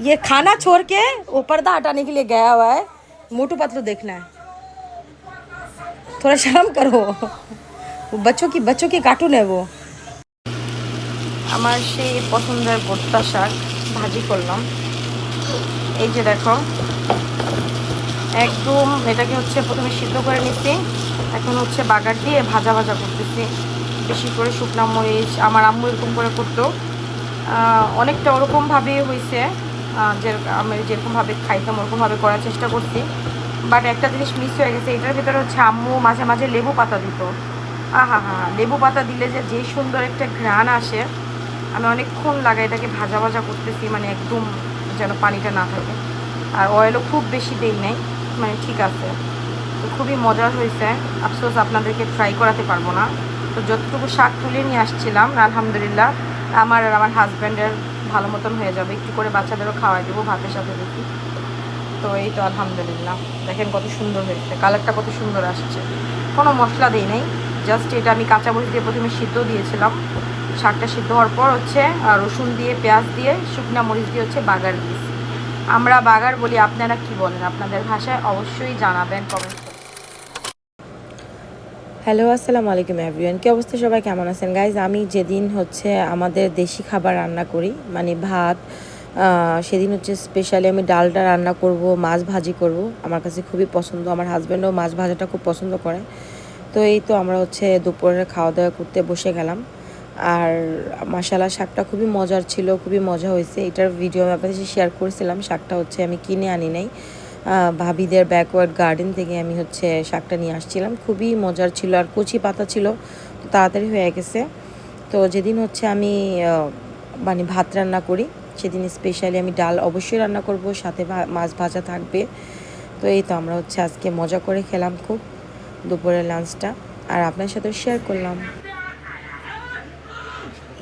ये खाना छोड़ के वो पर्दा हटाने के लिए गया हुआ है मोटू पतलू देखना है थोड़ा शर्म करो वो बच्चों की बच्चों की कार्टून है वो আমার সেই পছন্দের ভর্তা শাক ভাজি করলাম এই যে দেখো একদম এটাকে হচ্ছে প্রথমে সিদ্ধ করে নিচ্ছি এখন হচ্ছে বাগার দিয়ে ভাজা ভাজা করতেছি বেশি করে শুকনা মরিচ আমার আম্মু এরকম করে করতো আহ, অনেকটা ওরকমভাবেই হয়েছে আহ, যে আমি যেরকমভাবে খাইতাম ওরকমভাবে করার চেষ্টা করছি। বাট একটা জিনিস মিস হয়ে গেছে, এটার ভিতরে হচ্ছে আম্মু মাঝে মাঝে লেবু পাতা দিত। আহা, হা হা, লেবু পাতা দিলে যে যে সুন্দর একটা ঘ্রাণ আসে, আমি অনেকক্ষণ লাগাই এটাকে ভাজা ভাজা করতেছি মানে একদম যেন পানিটা না থাকে। আর অয়েলও খুব বেশি দেই নাই মানে ঠিক আছে। তো খুবই মজার হয়েছে। আফসোস আপনাদেরকে ট্রাই করাতে পারব না। তো যতটুকু শাক তুলে নিয়ে আসছিলাম, আলহামদুলিল্লাহ, আমার আর আমার হাজব্যান্ডের ভালো মতন হয়ে যাবে। একটু করে বাচ্চাদেরও খাওয়াই দেবো, ভাতের সাথে দেখি। তো এই তো আলহামদুলিল্লাহ। দেখেন কত সুন্দর হয়েছে। কালারটা কত সুন্দর আসছে। কোনো মশলা দিই নাই। জাস্ট এটা আমি কাঁচা মরিচ দিয়ে প্রথমে সিদ্ধ দিয়েছিলাম। শাকটা সিদ্ধ হওয়ার পর হচ্ছে রসুন দিয়ে, পেঁয়াজ দিয়ে, শুকনা মরিচ দিয়ে হচ্ছে বাগার দিয়েছি। আমরা বাগার বলি, আপনারা কি বলেন? আপনাদের ভাষায় অবশ্যই জানাবেন, কমেন্ট হ্যালো আসসালামু আলাইকুম এভরিওয়ান কি অবস্থা? সবাই কেমন আছেন? গাইজ আমি যেদিন হচ্ছে আমাদের দেশি খাবার রান্না করি মানে ভাত সেদিন হচ্ছে স্পেশালি আমি ডালটা রান্না করব, মাছ ভাজি করব। আমার কাছে খুবই পছন্দ। আমার হাজব্যান্ডও মাছ ভাজাটা খুব পছন্দ করে। তো এই তো আমরা হচ্ছে দুপুরে খাওয়া দাওয়া করতে বসে গেলাম। আর মশালা শাকটা খুবই মজার ছিল, খুবই মজা হয়েছে। এটার ভিডিও আমি আপনাদের শেয়ার করেছিলাম। শাকটা হচ্ছে আমি কিনে আনি নাই। ভাবিদের ব্যাকওয়ার্ড গার্ডেন থেকে আমি হচ্ছে শাকটা নিয়ে আসছিলাম খুবই মজার ছিল আর কচি পাতা ছিল তো তাড়াতাড়ি হয়ে গেছে তো যেদিন হচ্ছে আমি আহ, মানে ভাত রান্না করি সেদিন স্পেশালি আমি ডাল অবশ্যই রান্না করব সাথে ভা- মাছ ভাজা থাকবে তো এই তো আমরা হচ্ছে আজকে মজা করে খেলাম খুব দুপুরের লাঞ্চটা আর আপনার সাথে শেয়ার করলাম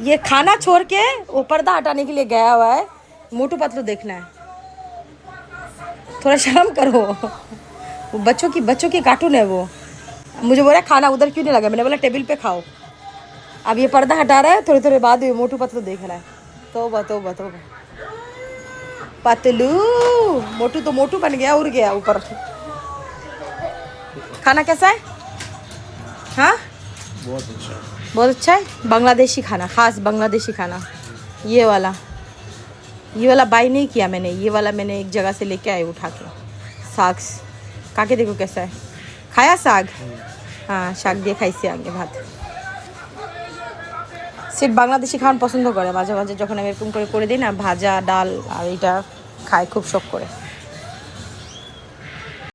ये खाना छोड़ के वो पर्दा हटाने के लिए गया हुआ है मोटू पतलू देखना है थोड़ा शर्म करो। वो बच्चों की बच्चों की कार्टून है वो। मुझे बोला खाना उधर क्यों नहीं लगा? मैंने बोला टेबल पे खाओ। अब ये पर्दा हटा रहा है थोड़ी थोड़ी बाद मोटू पतलू देख रहा है। तो तो तो पतलू मोटू तो मोटू बन गया उड़ गया ऊपर। खाना कैसा है? हाँ? बहुत अच्छा बहुत अच्छा है? बांग्लादेशी खाना खास बांग्लादेशी खाना। ये वाला। ये वाला बाई नहीं किया मैंने ये वाला मैंने एक जगह से लेके आई उठा के साग काके देखो कैसा है खाया साग हाँ শাক দিয়ে খাইছি আগে ভাত সিট বাংলাদেশি খাওয়ান পছন্দ করে মাঝে মাঝে যখন আমি এরকম করে করে দিই না ভাজা ডাল আর এটা খায় খুব শখ করে